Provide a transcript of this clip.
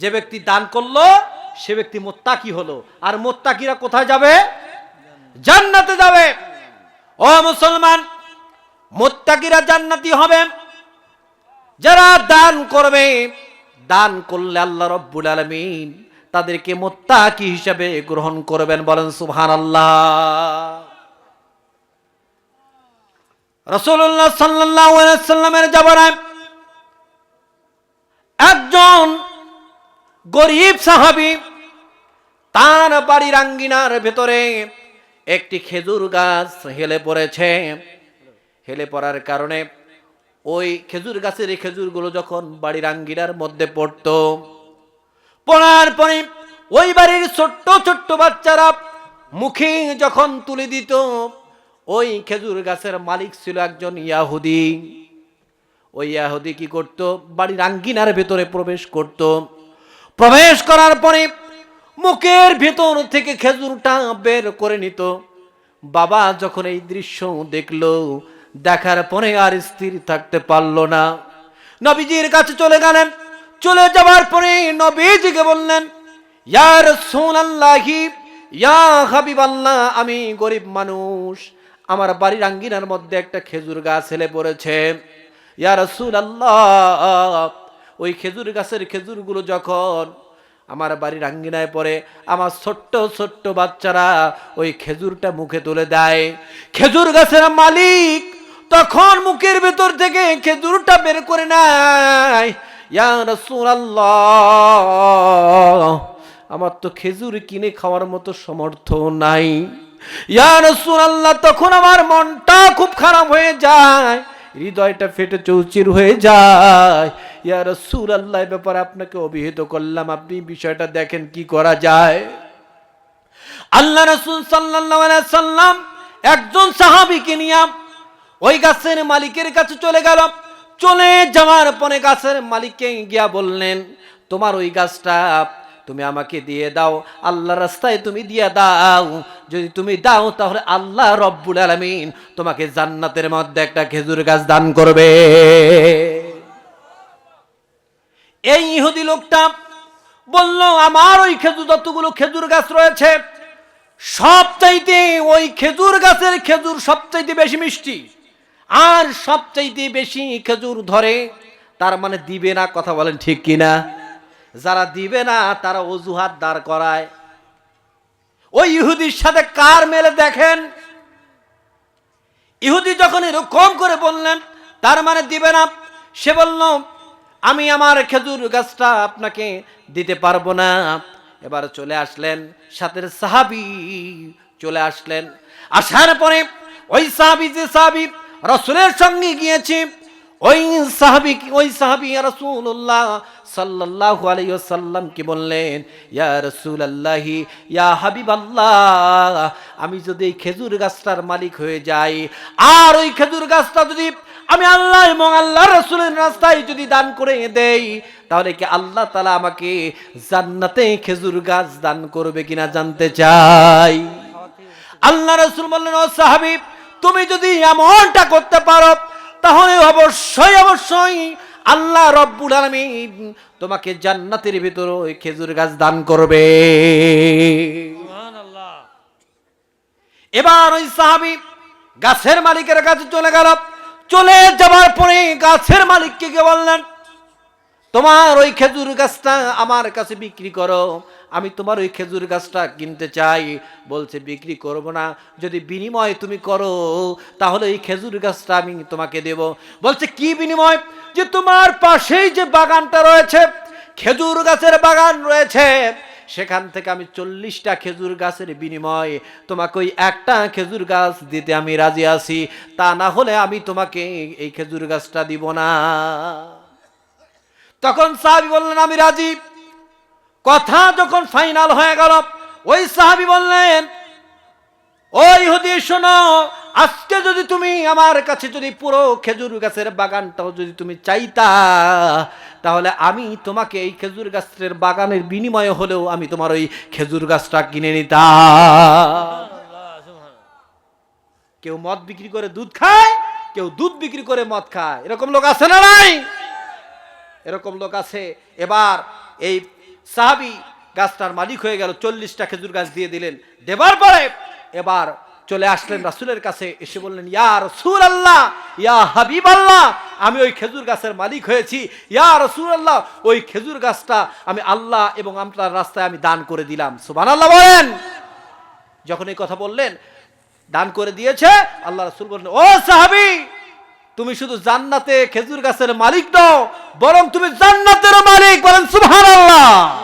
যে ব্যক্তি দান করল, সে ব্যক্তি মোত্তাকি হলো। আর মোত্তাকিরা কোথায় যাবে? জান্নাতে যাবে। ও মুসলমান, মোত্তাকিরা জান্নাতি হবে। যারা দান করবে, দান করলে আল্লাহ রব্বুল আলমিন তাদেরকে মোত্তাকি হিসাবে গ্রহণ করবেন। বলেন সুবহান আল্লাহ রসুল্লাহ সাল্লাহ সাল্লামের জবানায় একজন গরিব সাহাবি তার বাড়ির আঙ্গিনার ভেতরে একটি খেজুর গাছ হেলে পড়েছে। হেলে পড়ার কারণে ওই খেজুর গাছের এই খেজুরগুলো যখন বাড়ির আঙ্গিনার মধ্যে পড়তো, পড়ার পরে ওই বাড়ির ছোট্ট ছোট্ট বাচ্চারা মুখে যখন তুলে দিত, ওই খেজুর গাছের মালিক ছিল একজন ইয়াহুদি। ওই ইয়াহুদি কি করত? বাড়ির আঙ্গিনার ভেতরে প্রবেশ করত। প্রবেশ করার পরে মুখের ভেতর থেকে খেজুরটা বের করে নিত। বাবা যখন এই দৃশ্য দেখল, দেখার পরে আর স্থির থাকতে পারল না। নবীজির কাছে চলে গেলেন। চলে যাওয়ার পরে নবীজিকে বললেন ইয়ার সোনাল্লাহি ইয়া হাবিবাল্লাহ, আমি গরিব মানুষ। আমার বাড়ির আঙ্গিনার মধ্যে একটা খেজুর গাছ হেলে পড়েছে। ইয়া রসুল আল্লাহ ওই খেজুর গাছের খেজুরগুলো যখন আমার বাড়ির আঙ্গিনায় পড়ে, আমার ছোট্ট ছোট্ট বাচ্চারা ওই খেজুরটা মুখে তুলে দেয়। খেজুর গাছের মালিক তখন মুখের ভেতর থেকে খেজুরটা বের করে নেয়। আমার তো খেজুর কিনে খাওয়ার মতো সমর্থ নাই। রাসূলুল্লাহ, তখন আমার মনটা খুব খারাপ হয়ে যায়, হৃদয়টা ফেটে চৌচির হয়ে যায়। ইয়া রাসূলুল্লাহ এই ব্যাপারে আপনাকে অভিহিত করলাম। আপনি বিষয়টা দেখেন কি করা যায়। আল্লাহ রাসূল সাল্লাম একজন সাহাবীকে নিয়ে ওই গাছের মালিকের কাছে চলে গেল। চলে যাওয়ার পরে গাছের মালিককে গিয়া বললেন, তোমার ওই গাছটা তুমি আমাকে দিয়ে দাও। আল্লাহ রাস্তায় তুমি দিয়ে দাও। যদি তুমি দাও, তাহলে আল্লাহ রব্বুল আলামিন তোমাকে জান্নাতের মধ্যে একটা খেজুর গাছ দান করবে। এই ইহুদি লোকটা বলল, আমার ওই খেজুর যতগুলো খেজুর গাছ রয়েছে, সবচাইতে ওই খেজুর গাছের খেজুর সবচাইতে বেশি মিষ্টি। আর সবচাইতে বেশি খেজুর ধরে, তার মানে দিবে না, কথা বলেন ঠিক কিনা যারা দিবে না, তারা অজুহাত দাঁড় করায়। ওই ইহুদির সাথে কার মেলে দেখেন? ইহুদি যখন এরকম করে বললেন, তার মানে দিবে না, সে বলল আমি আমার খেজুর গাছটা আপনাকে দিতে পারব না। এবার চলে আসলেন সাথের সাহাবি, চলে আসলেন। আসার পরে ওই সাহাবি যে সাহাবি রসুলের সঙ্গে গিয়েছে, ওই সাহাবি ওই সাহাবি রসুল্লাহ সাল্লাল্লাহু আলাইহি ওয়াসাল্লাম কি বললেন, ইয়া রাসূলুল্লাহি, ইয়া হাবিবাল্লাহ, আমি যদি খেজুর গাছটার মালিক হয়ে যাই, আর ওই খেজুর গাছটা যদি আমি আল্লাহ এবং আল্লাহ রসুলের রাস্তায় যদি দান করে দেই তাহলে কি আল্লাহ তালা আমাকে জান্নাতে খেজুর গাছ দান করবে কিনা জানতে চাই? আল্লাহ রসুল বললেন ও সাহাবি তুমি যদি এমনটা করতে পারো তাহলে অবশ্যই অবশ্যই আল্লাহ রব্বুল আলামিন তোমাকে জান্নাতের ভিতরে ওই খেজুর গাছ দান করবে। এবার ওই সাহাবি গাছের মালিকের কাছে চলে গেল। চলে যাবার পরে গাছের মালিককে গিয়ে বললেন, তোমার ওই খেজুর গাছটা আমার কাছে বিক্রি করো। আমি তোমার ওই খেজুর গাছটা কিনতে চাই। বলছে, বিক্রি করব না। যদি বিনিময় তুমি করো, তাহলে এই খেজুর গাছটা আমি তোমাকে দেব। বলছে, কি বিনিময়? যে তোমার পাশেই যে বাগানটা রয়েছে, খেজুর গাছের বাগান রয়েছে সেখান থেকে আমি চল্লিশটা খেজুর গাছের বিনিময়ে তোমাকে ওই একটা খেজুর গাছ দিতে আমি রাজি আছি। তা না হলে আমি তোমাকে এই খেজুর গাছটা দিব না। তখন সাহাবি বললেন, আমি রাজি। কথা যখন ফাইনাল হয়ে গেল, ওই সাহাবি বললেন, ওই হদি শোনো, আজকে যদি তুমি আমার কাছে যদি পুরো খেজুর গাছের বাগানটাও যদি তুমি চাইতা তাহলে আমি তোমাকে এই খেজুর গাছের বাগানের বিনিময়ে হলেও আমি তোমার ওই খেজুর গাছটা কিনে নিতাম। কেউ মদ বিক্রি করে দুধ খায়, কেউ দুধ বিক্রি করে মদ খায়। এরকম লোক আছে না নাই? এরকম লোক আছে। এবার এই সাহাবি গাছটার মালিক হয়ে গেল, চল্লিশটা খেজুর গাছ দিয়ে দিলেন। দেবার পরে এবার চলে আসলেন রাসুলের কাছে, এসে বললেন, ইয়া রসুল আল্লাহ ইয়া হাবিব আল্লাহ আমি ওই খেজুর গাছের মালিক হয়েছি। ইয়া রসুল আল্লাহ ওই খেজুর গাছটা আমি আল্লাহ এবং আপনার রাস্তায় আমি দান করে দিলাম। সুবান আল্লাহ বলেন। যখন এই কথা বললেন, দান করে দিয়েছে, আল্লাহ রসুল বললেন, ও সাহাবি, তুমি শুধু জান্নাতে খেজুর গাছের মালিক নও, বরং তুমি জান্নাতের মালিক। বলেন, সুবহানাল্লাহ।